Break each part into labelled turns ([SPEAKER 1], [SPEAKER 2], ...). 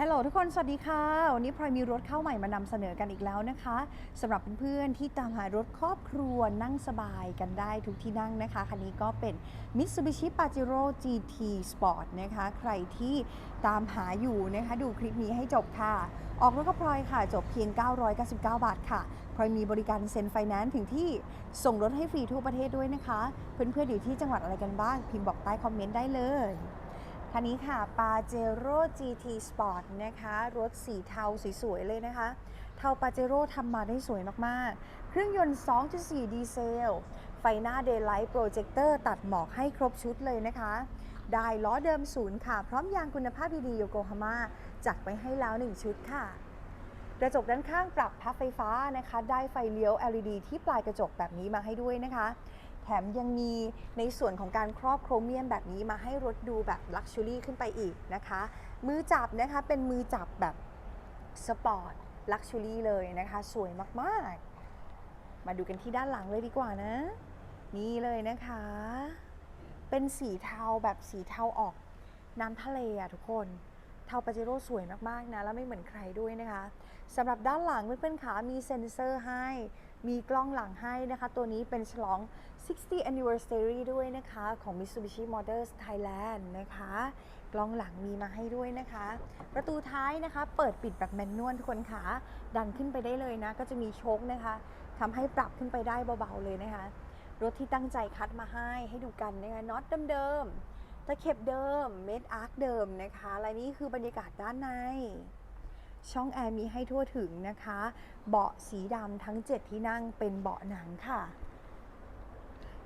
[SPEAKER 1] ฮัลโหลทุกคน สวัสดีค่ะ วันนี้พลอยมีรถเข้าใหม่มานำเสนอกันอีกแล้วนะคะสำหรับเพื่อนๆที่ตามหารถครอบครัวนั่งสบายกันได้ทุกที่นั่งนะคะ คันนี้ก็เป็น Mitsubishi Pajero GT Sport นะคะ ใครที่ตามหาอยู่นะคะ ดูคลิปนี้ให้จบค่ะ ออกรถกับพลอยค่ะ จบเพียง 999 บาทค่ะพลอยมีบริการเซ็นไฟแนนซ์ถึงที่ส่งรถให้ฟรีทั่วประเทศด้วยนะคะ เพื่อนๆอยู่ที่จังหวัดอะไรกันบ้าง พิมพ์บอกใต้คอมเมนต์ได้เลย คันนี้ค่ะ Pajero GT Sport นะคะ รถสีเทาสวยๆเลยนะคะ เทา Pajero ทำมาได้สวยมากๆ เครื่องยนต์ 2.4 ดีเซล ไฟหน้า Daylight Projector ตัดหมอกให้ครบชุดเลยนะคะ ได้ล้อเดิมศูนย์ค่ะ พร้อมยางคุณภาพดีๆโยโกฮาม่าจัดไว้ให้แล้ว 1 ชุดค่ะ กระจกด้านข้างปรับพับไฟฟ้านะคะ ได้ไฟเลี้ยว LED ที่ปลายกระจกแบบนี้มาให้ด้วยนะคะ แถมยังมีในส่วนของการครอบโครเมียมแบบนี้มาให้รถดูแบบลักชัวรี่ขึ้นไปอีกนะคะ มือจับนะคะเป็นมือจับแบบสปอร์ตลักชัวรี่เลยนะคะ สวยมากๆ มาดูกันที่ด้านหลังเลยดีกว่านะ นี่เลยนะคะ เป็นสีเทาแบบสีเทาออกน้ำทะเลอะทุกคนเทาปาเจโร่สวยมาก ๆ นะ แล้วไม่เหมือนใครด้วยนะคะสำหรับด้านหลังเพื่อนๆขามีเซ็นเซอร์ให้ มีกล้องหลังให้นะคะ ตัวนี้เป็นฉลอง 60 anniversary ด้วยนะคะของ Mitsubishi Motors Thailand นะคะ กล้องหลังมีมาให้ด้วยนะคะ ประตูท้ายนะคะ เปิดปิดแบบแมนนวลทุกคนขาดันขึ้นไปได้เลยนะ ก็จะมีโชคนะคะทำให้ปรับขึ้นไปได้เบาๆเลยนะคะ รถที่ตั้งใจคัดมาให้ให้ดูกันนะคะน็อตเดิมๆตะเข็บเดิม เม็ดอาร์คเดิมนะคะ และนี่คือบรรยากาศด้านใน ช่องแอร์มีให้ทั่วถึงนะคะ เบาะสีดำทั้ง 7 ที่นั่งเป็นเบาะหนังค่ะ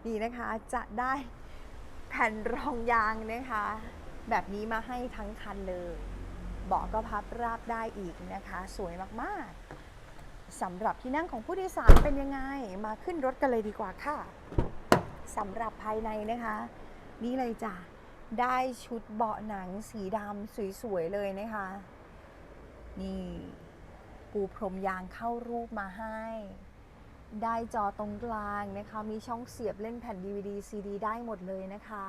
[SPEAKER 1] นี่นะคะจะได้แผ่นรองยางนะคะ แบบนี้มาให้ทั้งคันเลย เบาะก็พับราบได้อีกนะคะ สวยมากๆสำหรับที่นั่งของผู้โดยสารเป็นยังไง มาขึ้นรถกันเลยดีกว่าค่ะสำหรับภายในนะคะ นี่เลยจ้ะได้ชุดเบาะหนังสีดำสวยๆเลยนะคะ นี่ ปูพรมยางเข้ารูปมาให้ ได้จอตรงกลางนะคะ มีช่องเสียบเล่นแผ่น DVD CD ได้หมดเลยนะคะ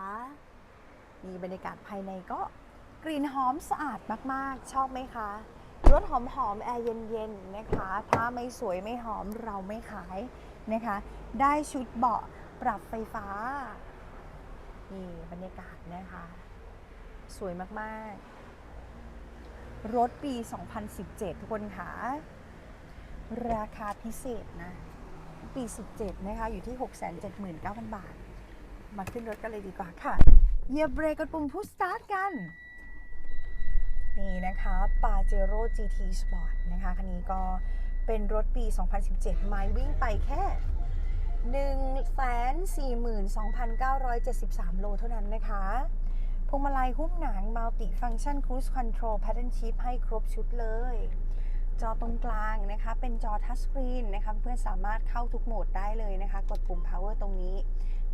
[SPEAKER 1] นี่บรรยากาศภายในก็กลิ่นหอมสะอาดมากๆ ชอบไหมคะรถหอมหอมๆแอร์เย็นๆนะคะ ถ้าไม่สวยไม่หอมเราไม่ขายนะคะ ได้ชุดเบาะปรับไฟฟ้า นี่บรรยากาศนะคะ สวยมากๆ รถปี 2017 ทุกคนค่ะราคาพิเศษนะ ปี 17 นะคะ อยู่ที่ 679,000 บาท มาขึ้นรถกันเลยดีกว่าค่ะเหยียบเบรกกดปุ่มพุชสตาร์ทกัน นี่นะคะ Pajero GT Sport นะคะ คันนี้ก็เป็นรถปี 2017 ไมล์วิ่งไปแค่ 142,973 โลเท่านั้นนะคะ พวงมาลัยหุ้มหนัง Multi Function Cruise Control Pattern Shift ให้ครบชุดเลย จอตรงกลางนะคะ เป็นจอทัชสกรีนนะคะเพื่อนสามารถเข้าทุกโหมดได้เลยนะคะ กดปุ่ม power ตรงนี้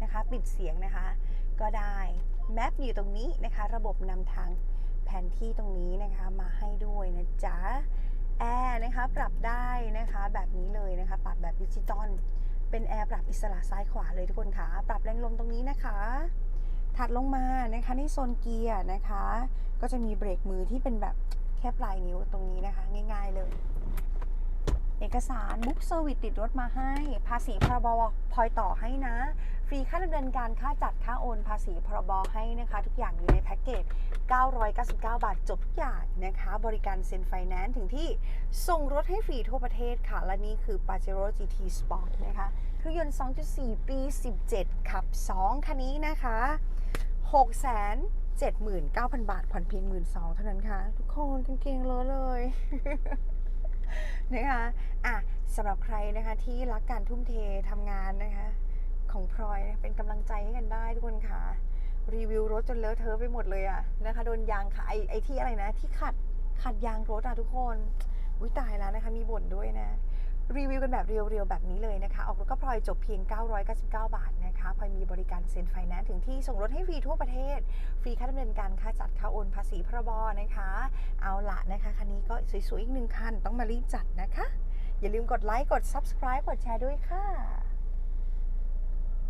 [SPEAKER 1] นะคะ ปิดเสียงนะคะ ก็ได้แมปอยู่ตรงนี้นะคะ ระบบนำทางแผนที่ตรงนี้นะคะมาให้ด้วยนะจ๊ะแอร์นะคะปรับได้นะคะแบบนี้เลยนะคะปรับแบบดิจิตอลเป็นแอร์ปรับอิสระซ้ายขวาเลยทุกคนค่ะ ปรับแรงลมตรงนี้นะคะ ถัดลงมานะคะในโซนเกียร์นะคะ ก็จะมีเบรกมือที่เป็นแบบแค่ปลายนิ้วตรงนี้นะคะ ง่าย ๆเลย เอกสารบุ๊กเซอร์วิสติดรถมาให้ ภาษีพรบพลอยต่อให้นะ ฟรีค่าดำเนินการค่าจัดค่าโอนภาษีพรบให้นะคะ ทุกอย่างอยู่ในแพ็กเกจ 999 บาทจบทุกอย่างนะคะ บริการเซ็นไฟแนนซ์ถึงที่ส่งรถให้ฟรีทั่วประเทศค่ะ และนี่คือ Pajero GT Sport นะคะเครื่องยนต์ 2.4 ปี 17 ขับ 2 คันนี้นะคะ679,000 บาทผ่อนเพียง 12,000เท่านั้นค่ะ ทุกคนกางเกงเลอะเลย นะคะอะสำหรับใครนะคะที่รักการทุ่มเททำงานนะคะของพลอยเป็นกำลังใจให้กันได้ทุกคนค่ะ รีวิวรถจนเลอะเทอะไปหมดเลยอะนะคะโดนยางค่ะไอไอที่อะไรนะ ที่ขัดขัดยางรถอะทุกคนอุ้ยตายแล้วนะคะ มีบ่นด้วยนะ รีวิวกันแบบเรียวๆ แบบนี้เลยนะคะ ออกรถก็พลอยจบเพียง 999 บาทนะคะพลอยมีบริการเซ็นไฟแนนซ์ถึงที่ส่งรถให้ฟรีทั่วประเทศ ฟรีค่าดำเนินการค่าจัดค่าโอนภาษีพรบนะคะ เอาละนะคะ คันนี้ก็สวยๆ อีกหนึ่งคัน ต้องมารีบจัดนะคะ อย่าลืมกดไลค์ กด subscribe กดแชร์ด้วยค่ะ